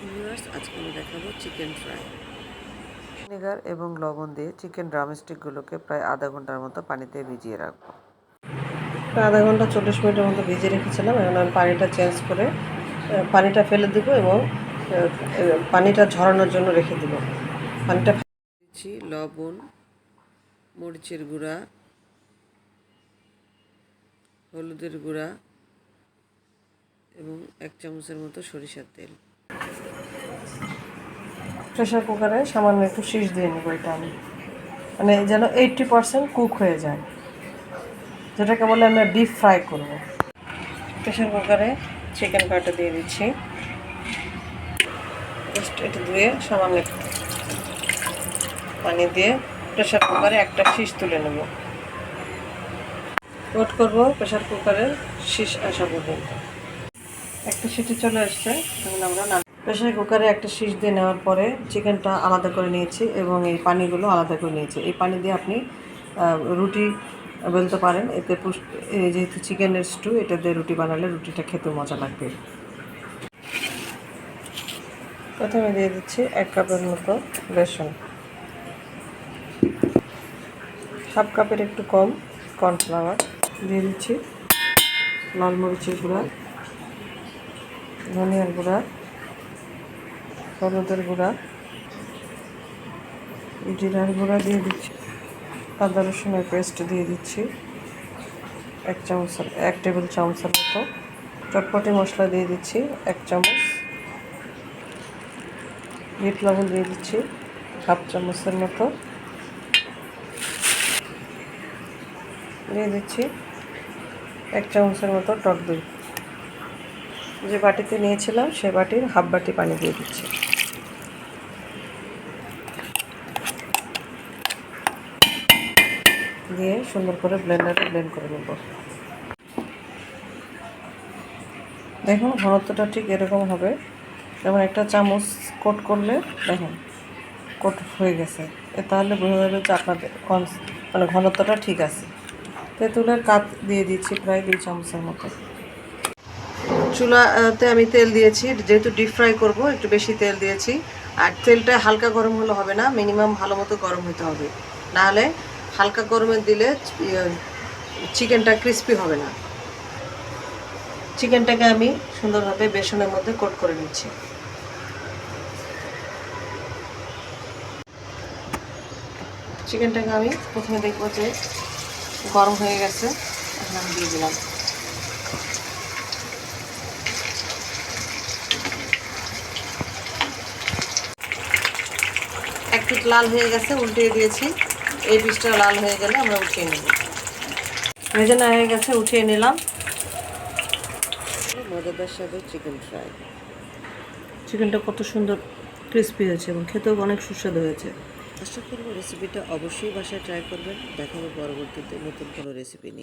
Viewers আজকে আমি দেখাবো চিকেন ফ্রাই ভিনেগার এবং লবণ দিয়ে চিকেন ড্রামস্টিকগুলোকে প্রায় আধা ঘণ্টার মতো পানিতে ভিজিয়ে রাখব। প্রায় আধা ঘণ্টা চল্লিশ মিনিটের মতো ভিজিয়ে রেখেছিলাম। এখন আমি পানিটা চেঞ্জ করে পানিটা ফেলে দেব এবং পানিটা ঝরানোর জন্য রেখে দেব। পানিটা দিচ্ছি লবণ মরিচের গুঁড়া হলুদের গুঁড়া এবং এক চামচের মতো সরিষার তেল। প্রেশার কুকারে সামান্য একটু শীষ দিয়ে নেব এটা আমি। মানে যেন এইটটি পারসেন্ট কুক হয়ে যায়। যেটাকে বলে আমরা ডিপ ফ্রাই করব। প্রেশার কুকারে চিকেন কাটা দিয়ে দিচ্ছি। জাস্ট এটা ধুয়ে সামান্য পানি দিয়ে প্রেশার কুকারে একটা শীষ তুলে নেব। ওট করব প্রেশার কুকারে শীষ আসা পর্যন্ত। একটা সিটি চলে আসছে এখন আমরা নাম প্রেশার কুকারে একটা শীষ দিয়ে নেওয়ার পরে চিকেনটা আলাদা করে নিয়েছি এবং এই পানিগুলো আলাদা করে নিয়েছি। এই পানি দিয়ে আপনি রুটি বলতে পারেন, এতে যেহেতু চিকেনের স্টু, এটা দিয়ে রুটি বানালে রুটিটা খেতে মজা লাগবে। প্রথমে দিয়ে দিচ্ছি এক কাপের মতো বেসন। হাফ কাপের একটু কম, কর্নফ্লাওয়ার। দিয়ে দিচ্ছি লাল মরিচের গুঁড়া। ধনিয়ার গুঁড়া, হলুদের গুঁড়া, জিরার গুঁড়া দিয়ে দিচ্ছি, আদা রসুনের পেস্ট দিয়ে দিচ্ছি, এক চামচ, এক টেবিল চামচের মতো। চটপটি মশলা দিয়ে দিচ্ছি, এক চামচ। মিট লবণ দিয়ে দিচ্ছি, হাফ চামচের মতো। দিয়ে দিচ্ছি, এক চামচের মতো টক দই। যে বাটিতে নিয়েছিলাম, সে বাটির হাফ বাটি পানি দিয়ে দিচ্ছি। দিয়ে সুন্দর করে ব্লেন্ডারে ব্লেন্ড করে নেব। দেখুন, ঘনত্বটা ঠিক এরকম হবে। যেমন একটা চামচ কোট করলে, দেখুন, কোট হয়ে গেছে। এ তাহলে বোঝা যাবে যে আপনাদের মানে ঘনত্বটা ঠিক আছে। তেঁতুলের কাপ দিয়ে দিচ্ছি প্রায় দুই চামচের মতো। চুলাতে আমি তেল দিয়েছি, যেহেতু ডিপ ফ্রাই করব, একটু বেশি তেল দিয়েছি। আর তেলটা হালকা গরম হলে হবে না মিনিমাম ভালো মতো গরম হতে হবে। নাহলে হালকা গরমে দিলে চিকেনটা ক্রিস্পি হবে না। চিকেনটাকে আমি সুন্দরভাবে বেসনের মধ্যে কোট করে নিচ্ছি। চিকেনটাকে আমি প্রথমে দেখব যে গরম হয়ে গেছে, এখন আমি দিয়ে দিলাম। একটু লাল হয়ে গেছে উল্টিয়ে দিয়েছি। এই পিসটা লাল হয়ে গেলে আমরা উঠিয়ে নেব। ভেজে না হয়ে গেছে উঠিয়ে নিলাম। মজাদার সাথে চিকেন ফ্রাই চিকেনটা কত সুন্দর ক্রিস্পি হয়েছে এবং খেতেও অনেক সুস্বাদু হয়েছে। আশা করব রেসিপিটা অবশ্যই বাসায় ট্রাই করবেন। দেখাবো পরবর্তীতে নতুন কোনো রেসিপি নিয়ে।